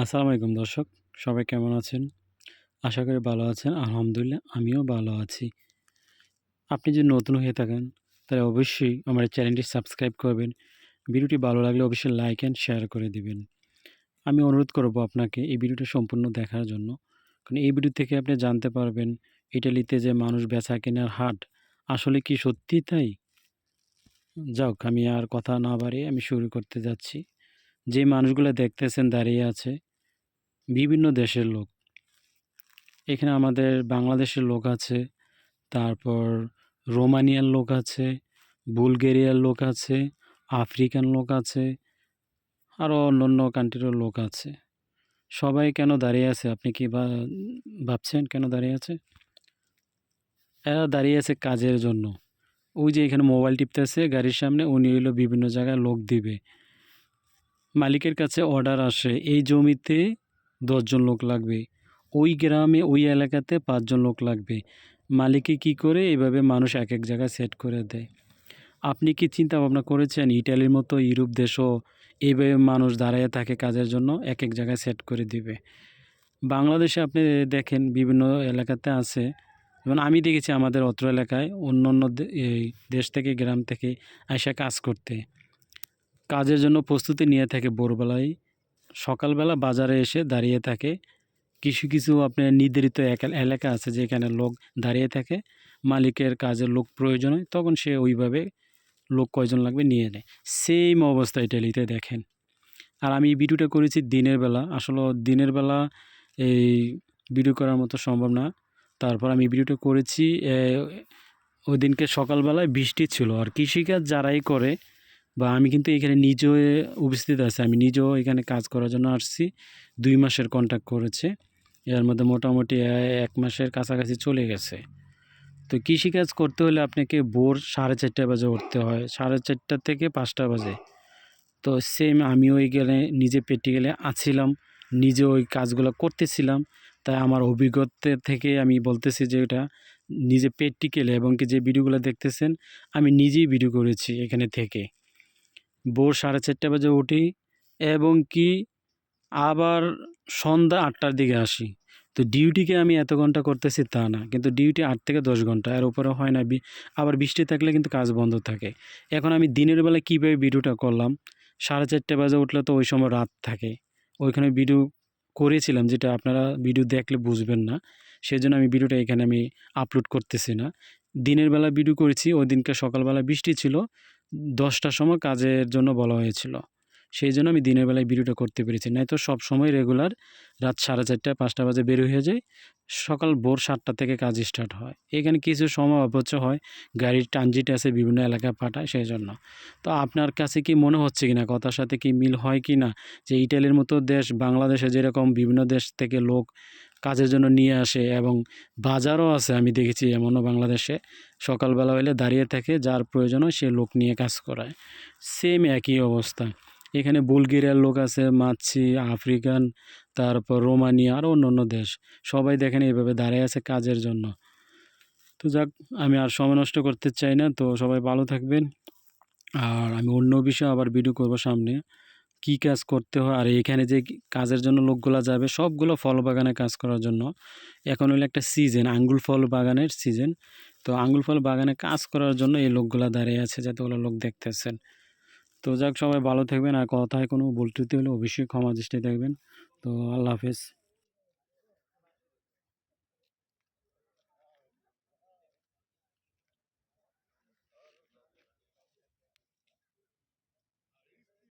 আসসালামু আলাইকুম দর্শক, সবাই কেমন আছেন? আশা করি ভালো আছেন, আলহামদুলিল্লাহ আমিও ভালো আছি। আপনি যদি নতুন হয়ে থাকেন, তাহলে অবশ্যই আমার চ্যানেলটি সাবস্ক্রাইব করবেন। ভিডিওটি ভালো লাগলে অবশ্যই লাইক অ্যান্ড শেয়ার করে দিবেন। আমি অনুরোধ করব আপনাকে এই ভিডিওটা সম্পূর্ণ দেখার জন্য। কারণ এই ভিডিও থেকে আপনি জানতে পারবেন ইটালিতে যে মানুষ বেচা কেনার হাট, আসলে কি সত্যি তাই? যাক, আমি আর কথা না বাড়িয়ে আমি শুরু করতে যাচ্ছি। যে মানুষগুলো দেখতেছেন দাঁড়িয়ে আছে, বিভিন্ন দেশের লোক। এখানে আমাদের বাংলাদেশের লোক আছে, তারপর রোমানিয়ার লোক আছে, বুলগেরিয়ার লোক আছে, আফ্রিকান লোক আছে, আরও অন্য অন্য কান্ট্রিরও লোক আছে। সবাই কেন দাঁড়িয়ে আছে? আপনি কি ভাবছেন কেন দাঁড়িয়ে আছে? এরা দাঁড়িয়ে আছে কাজের জন্য। ওই যে এখানে মোবাইল টিপতেছে, গাড়ির সামনে। উনি হইল বিভিন্ন জায়গায় লোক দিবে। মালিকের কাছে অর্ডার আসে, এই জমিতে দশজন লোক লাগবে। ওই গ্রামে, ওই এলাকাতে পাঁচজন লোক লাগবে। মালিকে কি করে? এভাবে মানুষ এক এক জায়গায় সেট করে দেয়। আপনি কি চিন্তা ভাবনা করেছেন? ইটালির মতো ইউরোপ দেশও এইভাবে মানুষ দাঁড়ায় থাকে কাজের জন্য, এক এক জায়গায় সেট করে দিবে। বাংলাদেশে আপনি দেখেন, বিভিন্ন এলাকাতে আছে। যেমন আমি দেখেছি আমাদের অত্র এলাকায় অন্য অন্য এই দেশ থেকে, গ্রাম থেকে আইসা কাজ করতে। কাজের জন্য প্রস্তুতি নিয়ে থাকে ভোরবেলায়। সকালবেলা বাজারে এসে দাঁড়িয়ে থাকে। কিছু কিছু আপনার নির্ধারিত এলাকা আছে যেখানে লোক দাঁড়িয়ে থাকে। মালিকের কাজের লোক প্রয়োজন হয়, তখন সে ওইভাবে লোক কয়জন লাগবে নিয়ে নেয়। সেম অবস্থা ইটালিতে দেখেন। আর আমি এই ভিডিওটা করেছি দিনের বেলা। আসলে দিনের বেলা এই ভিডিও করার মতো সম্ভব না। তারপর আমি ভিডিওটা করেছি ওই দিনকে সকালবেলায় বৃষ্টি ছিল আর কৃষিকাজ যারাই করে বা আমি কিন্তু এখানে নিজেও উপস্থিত আছি, আমি নিজেও এখানে কাজ করার জন্য আসছি, দুই মাসের কন্ট্যাক্ট করেছে, এর মধ্যে মোটামুটি এক মাসের কাছাকাছি চলে গেছে। তো কৃষিকাজ করতে হলে আপনাকে ভোর সাড়ে চারটা বাজে উঠতে হয়, সাড়ে চারটা থেকে পাঁচটা বাজে। তো সেম আমিও ওই গেলে নিজে প্র্যাকটিক্যালে আছিলাম, নিজে ওই কাজগুলো করতেছিলাম তাই আমার অভিজ্ঞতা থেকে আমি বলতেছি যে এটা নিজে প্র্যাকটিক্যালে এবং কি যে ভিডিওগুলো দেখতেছেন, আমি নিজেই ভিডিও করেছি এখানে থেকে। ভোর সাড়ে চারটা বাজে উঠি এবং কি আবার সন্ধ্যা আটটার দিকে আসি। তো ডিউটিকে আমি এত ঘণ্টা করতেছি তা না, কিন্তু ডিউটি আট থেকে দশ ঘণ্টা, এর উপরে হয় না আবার বৃষ্টি থাকলে কিন্তু কাজ বন্ধ থাকে। এখন আমি দিনের বেলা কীভাবে ভিডিওটা করলাম? সাড়ে চারটে বাজে উঠলে তো ওই সময় রাত থাকে, ওইখানে ভিডিও করেছিলাম যেটা আপনারা ভিডিও দেখলে বুঝবেন না। সেই জন্য আমি ভিডিওটা এখানে আমি আপলোড করতেছি না। দিনের বেলা ভিডিও করেছি, ওই দিনকে সকালবেলা বৃষ্টি ছিল, দশটার সময় কাজের জন্য বলা হয়েছিল। সেই জন্য আমি দিনের বেলায় ভিডিওটা করতে পেরেছি। নাই তো সব সময় রেগুলার রাত সাড়ে চারটা, পাঁচটা বাজে বের হয়ে যায় সকাল ভোর সাতটা থেকে কাজ স্টার্ট হয়। এখানে কিছু সময় অপচয় হয়, গাড়ির ট্রানজিট আছে, বিভিন্ন এলাকায় পাঠায় সেই জন্য। তো আপনার কাছে কি মনে হচ্ছে কি না কথার সাথে কি মিল হয় কি না যে ইটালির মতো দেশ, বাংলাদেশে যেরকম বিভিন্ন দেশ থেকে লোক কাজের জন্য নিয়ে আসে এবং বাজারও আছে, আমি দেখেছি এমনও বাংলাদেশে। সকালবেলা হলে দাঁড়িয়ে থাকে, যার প্রয়োজন হয় সে লোক নিয়ে কাজ করায়। সেম একই অবস্থা। এখানে বুলগেরিয়ার লোক আছে মাছি আফ্রিকান, তারপর রোমানিয়া আরও অন্য অন্য দেশ। সবাই দেখেন এইভাবে দাঁড়িয়ে আছে কাজের জন্য। তো যাক, আমি আর সময় নষ্ট করতে চাই না, তো সবাই ভালো থাকবেন। আর আমি অন্য বিষয়ে আবার ভিডিও করব সামনে। কি কাজ করতে হয়, আর এখানে যে কাজের জন্য লোকগুলো যাবে, সবগুলো ফল বাগানে কাজ করার জন্য। এখন হলো একটা সিজন আঙ্গুল ফল বাগানের সিজন তো আঙ্গুল ফল বাগানে কাজ করার জন্য এই লোকগুলো দাঁড়িয়ে আছে, যাতে ওগুলো লোক দেখতেছেন। তো যাক, সবাই ভালো থাকবেন আর কথায় কোনো ভুল ত্রুটি হলে অবশ্যই ক্ষমা দৃষ্টি দেখবেন। তো আল্লাহ হাফেজ।